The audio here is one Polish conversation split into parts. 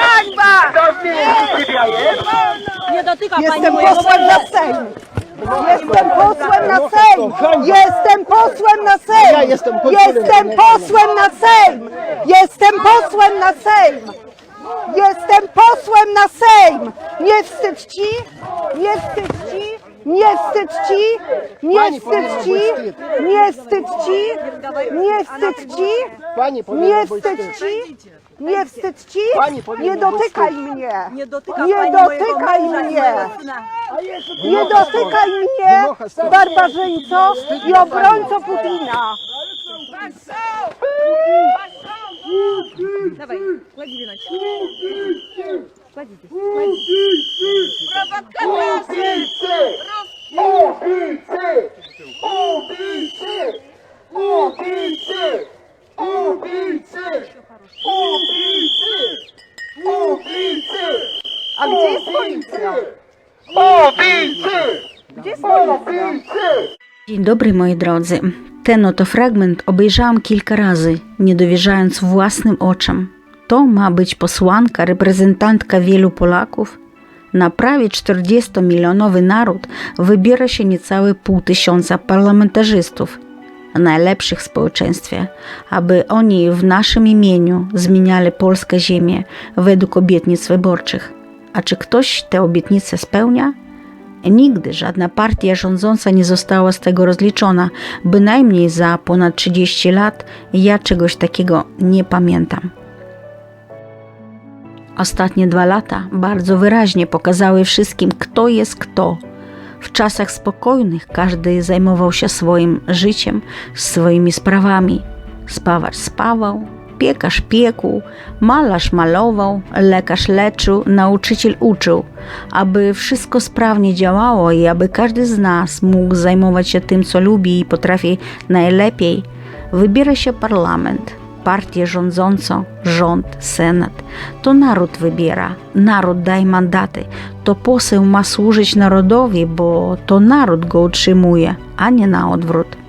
Hańba! Nie dotyka pani Jestem mojego posłem na Sejm! Jestem posłem na Sejm! Jestem posłem na Sejm! Jestem posłem. Na Sejm! Jestem posłem na Sejm! Jestem posłem na Sejm! Nie wstyd ci? Nie wstyd ci? Nie wstyd ci? Nie wstyd ci? Nie wstyd ci? Nie wstyd ci? Pani powinna Nie być wstyd wstyd. ci? Nie wstyd ci? Pani powinna Nie być dotykaj mnie! Nie dotyka Nie pani mojego dotykaj męża i mnie! mojego syna. Nie dotykaj mnie, barbarzyńco i obrońco Putina! Dawaj, kładź winoć. Ubicy! Dzień dobry moi drodzy. Ten oto fragment obejrzałam kilka razy, nie dowierzając własnym oczom. To ma być posłanka, reprezentantka wielu Polaków. Na prawie 40-milionowy naród wybiera się niecałe pół tysiąca parlamentarzystów, najlepszych w społeczeństwie, aby oni w naszym imieniu zmieniali polską ziemię według obietnic wyborczych. A czy ktoś te obietnice spełnia? Nigdy żadna partia rządząca nie została z tego rozliczona, bynajmniej za ponad 30 lat ja czegoś takiego nie pamiętam. Ostatnie dwa lata bardzo wyraźnie pokazały wszystkim, kto jest kto. W czasach spokojnych każdy zajmował się swoim życiem, swoimi sprawami. Spawarz spawał, piekarz piekł, malarz malował, lekarz leczył, nauczyciel uczył. Aby wszystko sprawnie działało i aby każdy z nas mógł zajmować się tym, co lubi i potrafi najlepiej, wybiera się parlament, partię rządzącą, rząd, senat. To naród wybiera, naród daje mandaty. To poseł ma służyć narodowi, bo to naród go utrzymuje, a nie na odwrót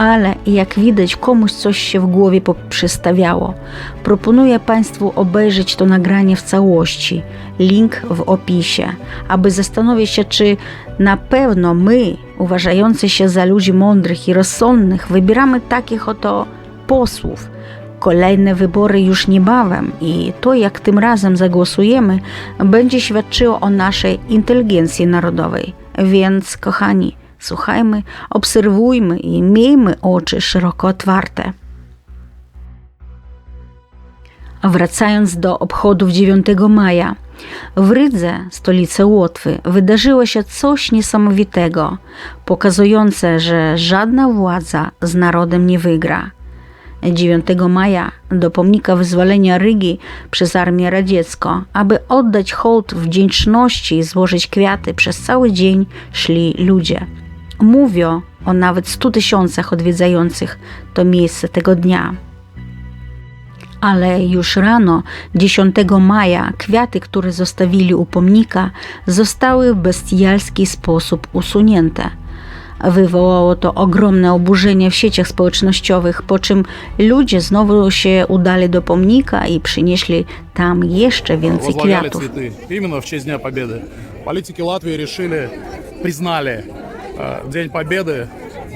ale jak widać komuś coś się w głowie przystawiało. Proponuję Państwu obejrzeć to nagranie w całości. Link w opisie, aby zastanowić się, czy na pewno my, uważający się za ludzi mądrych i rozsądnych, wybieramy takich oto posłów. Kolejne wybory już niebawem i to, jak tym razem zagłosujemy, będzie świadczyło o naszej inteligencji narodowej. Więc, kochani, Słuchajmy, obserwujmy i miejmy oczy szeroko otwarte. Wracając do obchodów 9 maja, w Rydze, stolicy Łotwy, wydarzyło się coś niesamowitego, pokazujące, że żadna władza z narodem nie wygra. 9 maja do pomnika wyzwolenia Rygi przez Armię Radziecką, aby oddać hołd wdzięczności i złożyć kwiaty, przez cały dzień szli ludzie. Mówią o nawet 100 tysiącach odwiedzających to miejsce tego dnia. Ale już rano, 10 maja, kwiaty, które zostawili u pomnika, zostały w bestialski sposób usunięte. Wywołało to ogromne oburzenie w sieciach społecznościowych, po czym ludzie znowu się udali do pomnika i przynieśli tam jeszcze więcej возлагали kwiatów. цветы именно в честь Дня Победы. Политики Латвии решили, признали э, День Победы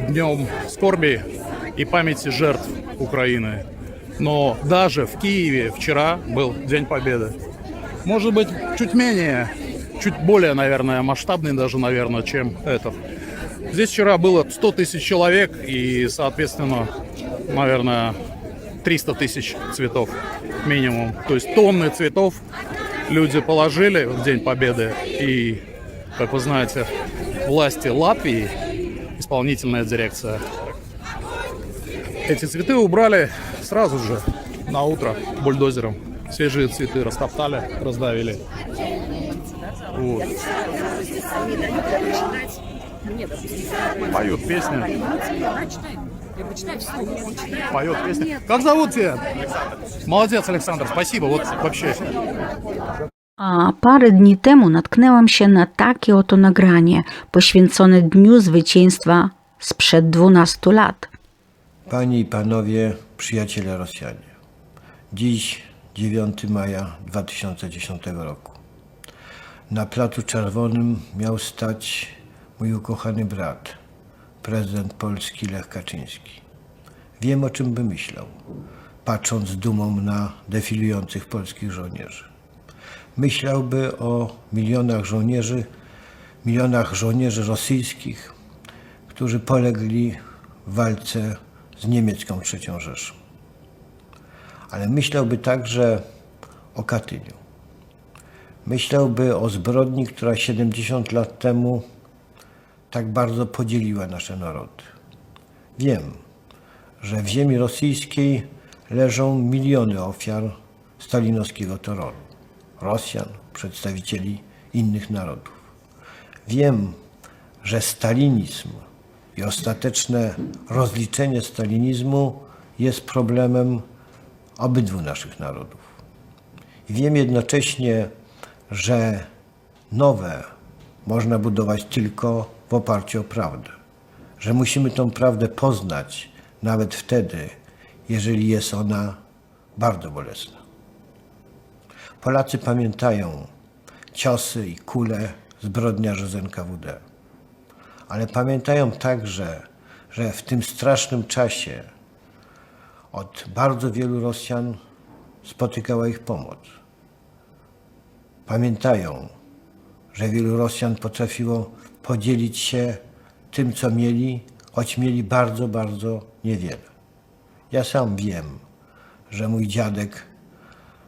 днем скорби и памяти жертв Украины. Но даже в Киеве вчера был День Победы. Может быть, чуть менее, чуть более, наверное, масштабный даже, наверное, чем этот. Здесь вчера было 100 тысяч человек и, соответственно, наверное, 300 тысяч цветов минимум. То есть тонны цветов люди положили в День Победы. И, как вы знаете, власти Латвии, исполнительная дирекция, эти цветы убрали сразу же, на утро, бульдозером. Свежие цветы растоптали, раздавили. Вот. Поют песни. Поет песни. Как зовут тебя? Молодец, Александр, спасибо. Вот вообще. A parę dni temu natknęłam się na takie oto nagranie poświęcone Dniu Zwycięstwa sprzed 12 lat. Panie i panowie, przyjaciele Rosjanie. Dziś 9 maja 2010 roku. Na Placu Czerwonym miał stać mój ukochany brat, prezydent Polski Lech Kaczyński. Wiem o czym by myślał, patrząc z dumą na defilujących polskich żołnierzy. Myślałby o milionach żołnierzy, milionach żołnierzy rosyjskich, którzy polegli w walce z niemiecką III Rzeszą. Ale myślałby także o Katyniu. Myślałby o zbrodni, która 70 lat temu tak bardzo podzieliła nasze narody. Wiem, że w ziemi rosyjskiej leżą miliony ofiar stalinowskiego terroru. Rosjan, przedstawicieli innych narodów. Wiem, że stalinizm i ostateczne rozliczenie stalinizmu jest problemem obydwu naszych narodów. I wiem jednocześnie, że nowe można budować tylko w oparciu o prawdę. Że musimy tą prawdę poznać nawet wtedy, jeżeli jest ona bardzo bolesna. Polacy pamiętają ciosy i kule zbrodniarzy z NKWD. Ale pamiętają także, że w tym strasznym czasie od bardzo wielu Rosjan spotykała ich pomoc. Pamiętają, że wielu Rosjan potrafiło podzielić się tym, co mieli, choć mieli bardzo, bardzo niewiele. Ja sam wiem, że mój dziadek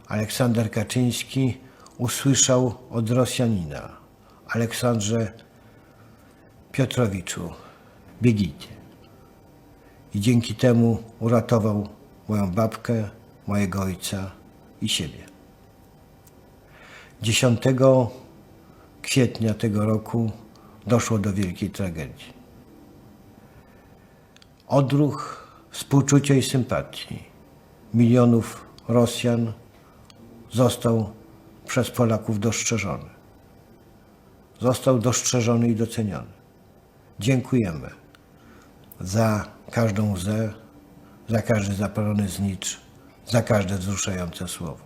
Aleksander Kaczyński usłyszał od Rosjanina, Aleksandrze Piotrowiczu, biegicie. I dzięki temu uratował moją babkę, mojego ojca i siebie. 10 kwietnia tego roku doszło do wielkiej tragedii. Odruch współczucia i sympatii milionów Rosjan został przez Polaków dostrzeżony. Został dostrzeżony i doceniony. Dziękujemy za każdą łzę, za każdy zapalony znicz, za każde wzruszające słowo.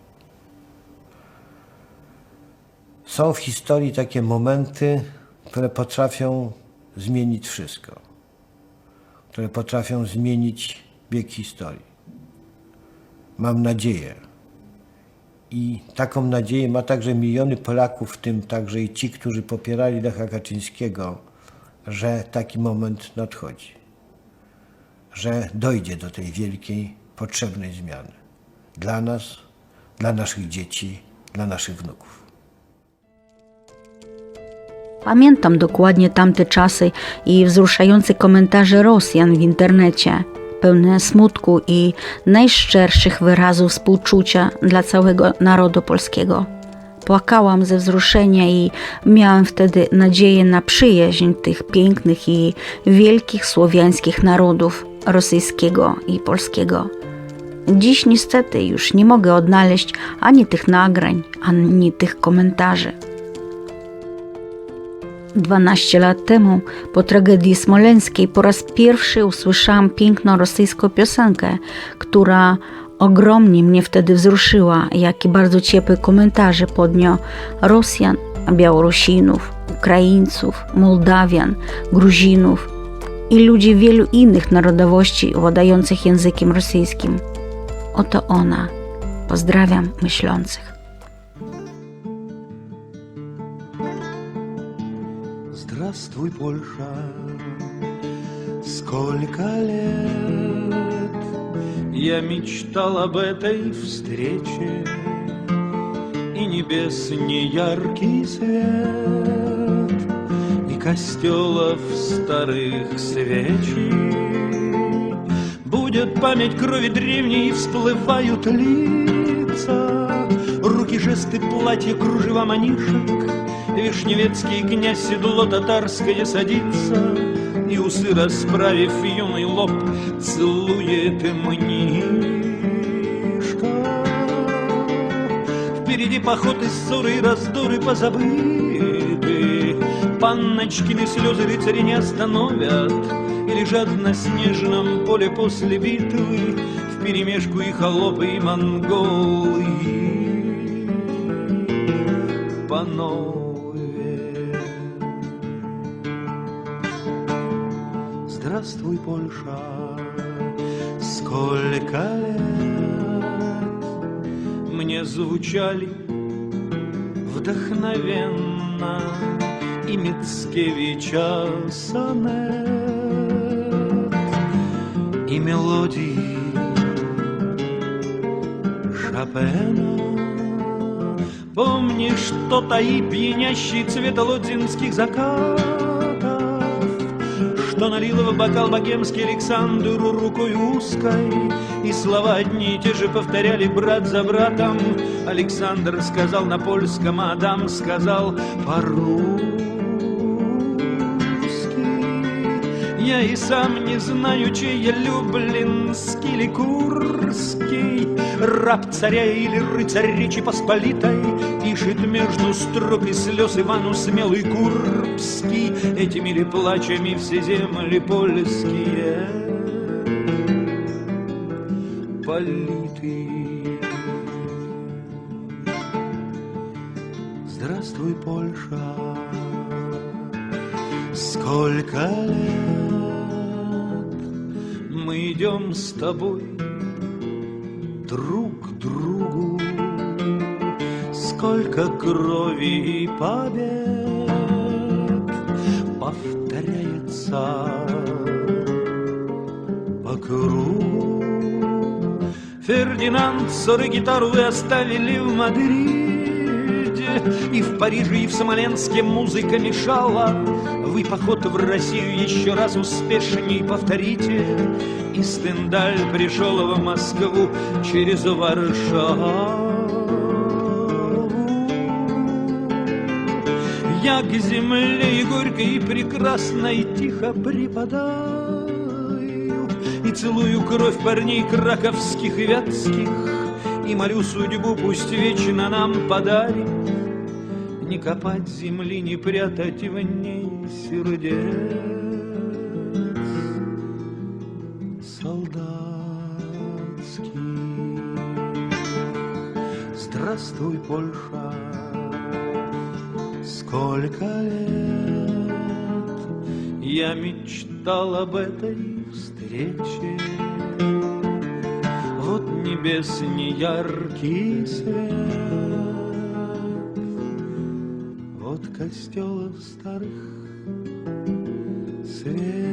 Są w historii takie momenty, które potrafią zmienić wszystko, które potrafią zmienić bieg historii. Mam nadzieję, i taką nadzieję ma także miliony Polaków, w tym także i ci, którzy popierali Lecha Kaczyńskiego, że taki moment nadchodzi, że dojdzie do tej wielkiej, potrzebnej zmiany dla nas, dla naszych dzieci, dla naszych wnuków. Pamiętam dokładnie tamte czasy i wzruszające komentarze Rosjan w internecie, pełne smutku i najszczerszych wyrazów współczucia dla całego narodu polskiego. Płakałam ze wzruszenia i miałam wtedy nadzieję na przyjaźń tych pięknych i wielkich słowiańskich narodów rosyjskiego i polskiego. Dziś niestety już nie mogę odnaleźć ani tych nagrań, ani tych komentarzy. 12 lat temu, po tragedii smoleńskiej, po raz pierwszy usłyszałam piękną rosyjską piosenkę, która ogromnie mnie wtedy wzruszyła, jak i bardzo ciepłe komentarze pod nią Rosjan, Białorusinów, Ukraińców, Mołdawian, Gruzinów i ludzi wielu innych narodowości władających językiem rosyjskim. Oto ona. Pozdrawiam myślących. Здравствуй, Польша, сколько лет Я мечтал об этой встрече И небес неяркий свет И костелов старых свечи. Будет память крови древней, всплывают лица Руки, жесты, платья, кружева манишек Вишневецкий князь седло татарское садится И усы расправив юный лоб Целует мнишка Впереди поход и ссоры, и раздоры позабыты. Панночкины слезы рыцари не остановят И лежат на снежном поле после битвы В перемешку и холопы, и монголы. Панове Здравствуй, Польша, сколько лет? Мне звучали вдохновенно И Мицкевича сонет И мелодии Шопена. Помнишь тот и пьянящий цвет лодзинских закатов Что налил в бокал богемский Александру рукой узкой. И слова одни и те же повторяли брат за братом. Александр сказал на польском, а Адам сказал по-русски Я и сам не знаю, чей я люблинский или курский Раб царя или рыцарь Речи Посполитой. Пишет между строк и слез Ивану смелый Курбский. Этими ли плачами все земли польские Политы? Здравствуй, Польша Сколько лет мы идем с тобой друг к другу Сколько крови и побед повторяется по кругу. Фердинанд ссоры гитару вы оставили в Мадриде И в Париже, и в Смоленске музыка мешала. Вы поход в Россию еще раз успешней повторите. И Стендаль пришел в Москву через Варшаву. Я к земле и горькой, и прекрасной тихо припадаю. И целую кровь парней краковских и вятских. И молю судьбу, пусть вечно нам подарит Не копать земли, не прятать в ней сердец солдатский. Здравствуй, Польша, сколько лет я мечтал об этой встрече. Вот небес неяркий свет, от костелов старых сред.